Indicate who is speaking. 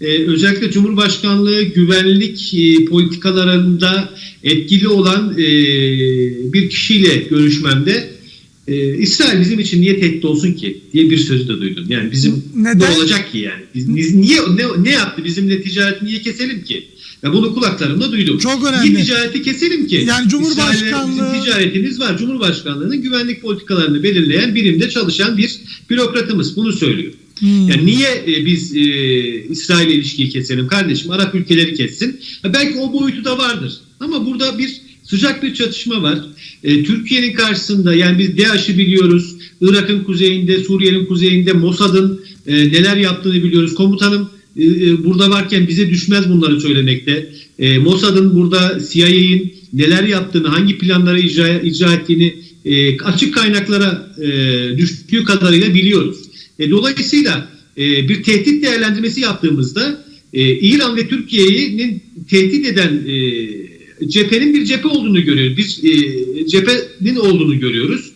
Speaker 1: Ee, özellikle Cumhurbaşkanlığı güvenlik e, politikalarında etkili olan e, bir kişiyle görüşmemde e, İsrail bizim için niye tehdit olsun ki diye bir sözü de duydum. Yani bizim
Speaker 2: Neden?
Speaker 1: ne olacak ki yani? Biz, biz niye ne, ne yaptı? Bizimle ticareti niye keselim ki? Ya bunu kulaklarımda duydum.
Speaker 2: Çok önemli.
Speaker 1: Niye ticareti keselim ki?
Speaker 2: Yani Cumhurbaşkanlığı-
Speaker 1: İsrail'le bizim ticaretimiz var. Cumhurbaşkanlığının güvenlik politikalarını belirleyen birimde çalışan bir bürokratımız. Bunu söylüyor.
Speaker 2: Hmm.
Speaker 1: Yani niye e, biz e, İsrail'le ilişkiyi keselim kardeşim? Arap ülkeleri kessin. Belki o boyutu da vardır. Ama burada bir sıcak bir çatışma var. E, Türkiye'nin karşısında yani biz DAEŞ'i biliyoruz. Irak'ın kuzeyinde, Suriye'nin kuzeyinde Mossad'ın e, neler yaptığını biliyoruz. Komutanım e, e, burada varken bize düşmez bunları söylemekte. E, Mossad'ın burada CIA'in neler yaptığını, hangi planları icra, icra ettiğini e, açık kaynaklara e, düştüğü kadarıyla biliyoruz. E, dolayısıyla e, bir tehdit değerlendirmesi yaptığımızda e, İran ve Türkiye'nin tehdit eden e, cephenin bir cephe olduğunu görüyoruz. Bir e, cephenin olduğunu görüyoruz.